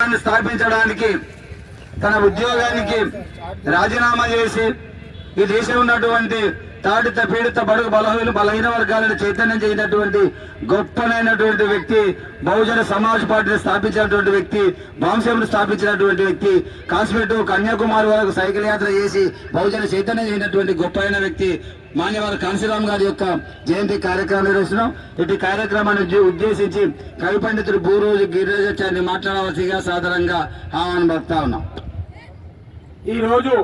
స్థాపించడానికి తన ఉద్యోగానికి రాజీనామా చేసి ఈ దేశంలో ఉన్నటువంటి తాడిత పీడిత బడుగు బలహీన బలహీన వర్గాలను చైతన్యం చేసినటువంటి గొప్పనైనటువంటి వ్యక్తి బహుజన సమాజ్ పార్టీని స్థాపించినటువంటి వ్యక్తి బాంసెంను స్థాపించినటువంటి వ్యక్తి కాశ్మీర్ టు కన్యాకుమారి వరకు సైకిల్ యాత్ర చేసి బహుజన చైతన్యం చేసినటువంటి గొప్ప వ్యక్తి మాన్యవారి కాంశీరామ్ గారి యొక్క జయంతి కార్యక్రమం నిర్వహిస్తున్నాం. ఇటు కార్యక్రమాన్ని ఉద్దేశించి కవి పండితుడు భూరోజు గిరిరాజాచార్య మాట్లాడవలసిగా సాధారణంగా ఆహ్వానం పడతా ఉన్నాం. ఈరోజు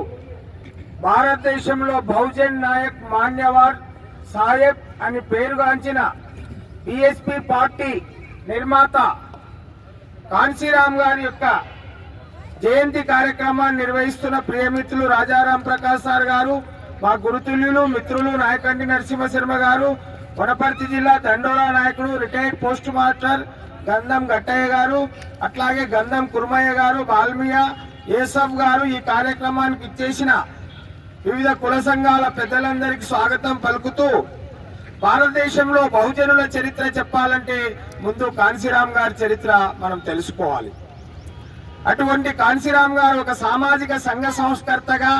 భారతదేశంలో బహుజన్ నాయక్ మాన్యవార్ సాహెబ్ అని పేరుగాంచిన బిఎస్పి పార్టీ నిర్మాత కాన్సీరామ్ గారి యొక్క జయంతి కార్యక్రమాన్ని నిర్వహిస్తున్న ప్రియమిత్రులు రాజారాం ప్రకాశ్ సార్ గారు మా గురుతుల్యులు మిత్రులు నాయకండి నరసింహశర్మ గారు వనపర్తి జిల్లా దండోరా నాయకుడు రిటైర్డ్ పోస్ట్ మాస్టర్ గంధం గట్టయ్య గారు అట్లాగే గంధం కుర్మయ్య గారు బాల్మియా ఏసఫ్ గారు ఈ కార్యక్రమానికి ఇచ్చేసిన వివిధ కుల సంఘాల పెద్దలందరికీ స్వాగతం పలుకుతూ భారతదేశంలో బహుజనుల చరిత్ర చెప్పాలంటే ముందు కాన్సీరామ్ గారి చరిత్ర మనం తెలుసుకోవాలి. అటువంటి కాన్సీరామ్ గారు ఒక సామాజిక సంఘ సంస్కర్తగా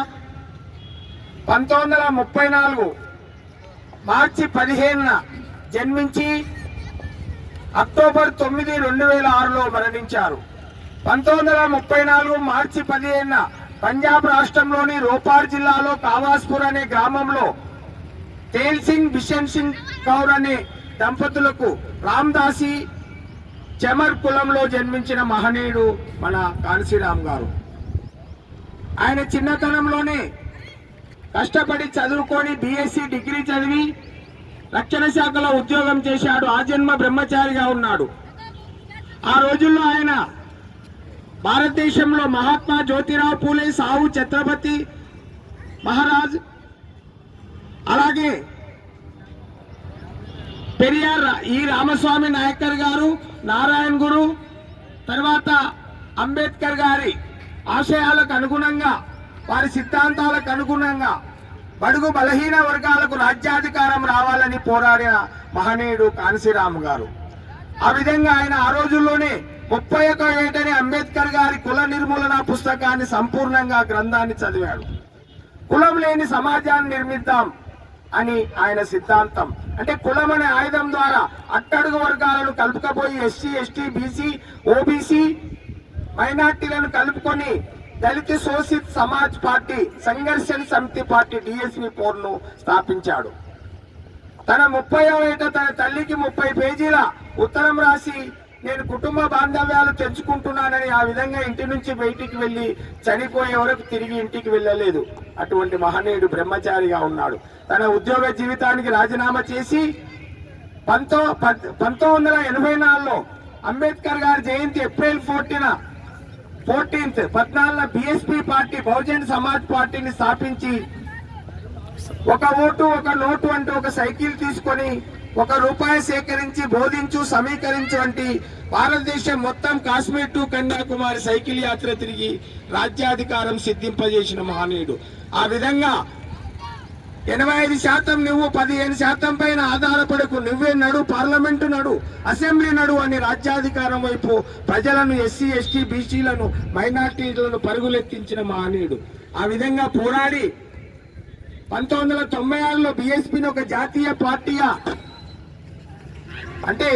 పంతొమ్మిది వందల ముప్పై నాలుగు మార్చి పదిహేనున జన్మించి అక్టోబర్ తొమ్మిది రెండు వేల ఆరులో మరణించారు. పంతొమ్మిది వందల ముప్పై నాలుగు మార్చి పదిహేనున పంజాబ్ రాష్ట్రంలోని రోపార్ జిల్లాలో కావాస్పూర్ అనే గ్రామంలో తేల్ సింగ్ బిషన్ సింగ్ కౌర్ అనే దంపతులకు రామ్దాసి చెమర్ కులంలో జన్మించిన మహనీయుడు మన కాన్సీరామ్ గారు. ఆయన చిన్నతనంలోనే కష్టపడి చదువుకొని బీఎస్సీ డిగ్రీ చదివి రక్షణ శాఖలో ఉద్యోగం చేశాడు. ఆ జన్మ బ్రహ్మచారిగా ఉన్నాడు. ఆ రోజుల్లో ఆయన భారతదేశంలో మహాత్మా జ్యోతిరావు పూలే సాహు ఛత్రపతి మహారాజ్. అలాగే పెరియార్ ఈ రామస్వామి నాయకర్ గారు నారాయణ్ గురు తర్వాత అంబేద్కర్ గారి ఆశయాలకు అనుగుణంగా వారి సిద్ధాంతాలకు అనుగుణంగా బడుగు బలహీన వర్గాలకు రాజ్యాధికారం రావాలని పోరాడిన మహనీయుడు కాన్సీరామ్ గారు. ఆ విధంగా ఆయన ఆ రోజుల్లోనే ముప్పై ఒక ఏటని అంబేద్కర్ గారి కుల నిర్మూలన పుస్తకాన్ని సంపూర్ణంగా గ్రంథాన్ని చదివాడు. కులం లేని సమాజాన్ని నిర్మిద్దాం అని ఆయన సిద్ధాంతం. అంటే కులం అనే ఆయుధం ద్వారా అట్టడుగు వర్గాలను కలుపుకపోయి ఎస్సీ ఎస్టీ బీసీ ఓబీసీ మైనార్టీలను కలుపుకొని దళిత శోషిత్ సమాజ్ పార్టీ సంఘర్షణ సమితి పార్టీ డిఎస్పి పోర్ను స్థాపించాడు. తన ముప్పై ఏట తన తల్లికి ముప్పై పేజీల ఉత్తరం రాసి నేను కుటుంబ బాంధవ్యాలు తెంచుకుంటున్నానని ఆ విధంగా ఇంటి నుంచి బయటికి వెళ్ళి చనిపోయే వరకు తిరిగి ఇంటికి వెళ్ళలేదు. అటువంటి మహనీయుడు బ్రహ్మచారిగా ఉన్నాడు. తన ఉద్యోగ జీవితానికి రాజీనామా చేసి పంతో పద్- పంతొమ్మిది వందల ఎనభై నాలుగులో అంబేద్కర్ గారి జయంతి ఏప్రిల్ ఫోర్టీన ఫోర్టీన్త్ పద్నాలుగున బిఎస్పీ పార్టీ బహుజన్ సమాజ్ పార్టీని స్థాపించి ఒక ఓటు ఒక నోటు అంటూ ఒక సైకిల్ తీసుకొని ఒక రూపాయి సేకరించి బోధించు సమీకరించు వంటి భారతదేశం మొత్తం కాశ్మీర్ టు కన్యాకుమారి సైకిల్ యాత్ర తిరిగి రాజ్యాధికారం సిద్ధింపజేసిన మహనీయుడు. ఆ విధంగా ఎనభై ఐదు శాతం నువ్వు పదిహేను శాతం పైన ఆధారపడకు. నువ్వే నడు పార్లమెంటు నడు అసెంబ్లీ నడు అని రాజ్యాధికారం వైపు ప్రజలను ఎస్సీ ఎస్టీ బీసీలను మైనార్టీలను పరుగులెత్తించిన మహనీయుడు. ఆ విధంగా పోరాడి పంతొమ్మిది వందల తొంభై ఆరులో బీఎస్పీని ఒక జాతీయ పార్టీగా అంటే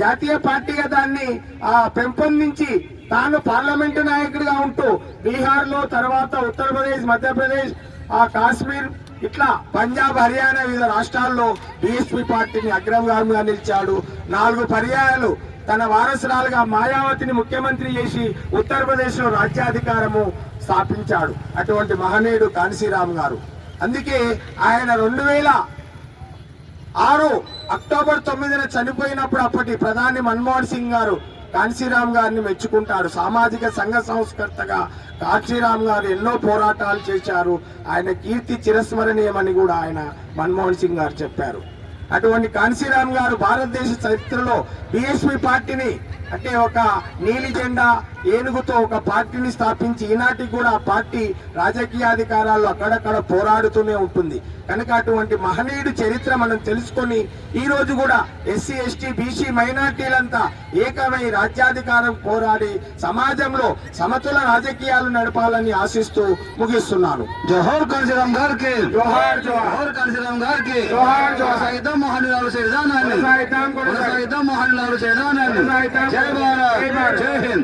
జాతీయ పార్టీగా దాన్ని ఆ, పెంపొందించి తాను పార్లమెంటు నాయకుడిగా ఉంటూ బీహార్లో తర్వాత ఉత్తరప్రదేశ్ మధ్యప్రదేశ్ ఆ కాశ్మీర్ ఇట్లా పంజాబ్ హర్యానా వివిధ రాష్ట్రాల్లో బీఎస్పీ పార్టీని అగ్రగామిగా నిలిచాడు. నాలుగు పర్యాయాలు తన వారసురాలుగా మాయావతిని ముఖ్యమంత్రి చేసి ఉత్తరప్రదేశ్లో రాజ్యాధికారము స్థాపించాడు. అటువంటి మహనీయుడు కాన్సీరామ్ గారు. అందుకే ఆయన రెండు వేల ఆరు అక్టోబర్ తొమ్మిదిన చనిపోయినప్పుడు అప్పటి ప్రధాని మన్మోహన్ సింగ్ గారు కాన్సీరామ్ గారిని మెచ్చుకుంటారు. సామాజిక సంఘ సంస్కర్తగా కాన్సీరామ్ గారు ఎన్నో పోరాటాలు చేశారు. ఆయన కీర్తి చిరస్మరణీయమని కూడా ఆయన మన్మోహన్ సింగ్ గారు చెప్పారు. అటువంటి కాన్సీరామ్ గారు భారతదేశ చరిత్రలో బిఎస్పి పార్టీని అంటే ఒక నీలి జెండా ఏనుగుతో ఒక పార్టీని స్థాపించి ఈనాటికి కూడా ఆ పార్టీ రాజకీయాధికారాల్లో అక్కడక్కడ పోరాడుతూనే ఉంటుంది. కనుక అటువంటి మహనీయుడి చరిత్ర మనం తెలుసుకొని ఈ రోజు కూడా ఎస్సీ ఎస్టీ బీసీ మైనార్టీలంతా ఏకమై రాజ్యాధికారం పోరాడి సమాజంలో సమతుల రాజకీయాలు నడపాలని ఆశిస్తూ ముగిస్తున్నాను. జోహర్ కాశీరామ్ గారికి. జోహార్ జోహార్. కాశీరామ్ గారికి. జోహార్ జోహార్. కొనసాగిద్దాం మహానుభావుల విధానాన్ని కొనసాగిద్దాం, కొనసాగిద్దాం. కొనసాగిద్దాం మహానుభావుల విధానాన్ని కొనసాగిద్దాం. జై భారత్ జై భారత్. జై హింద్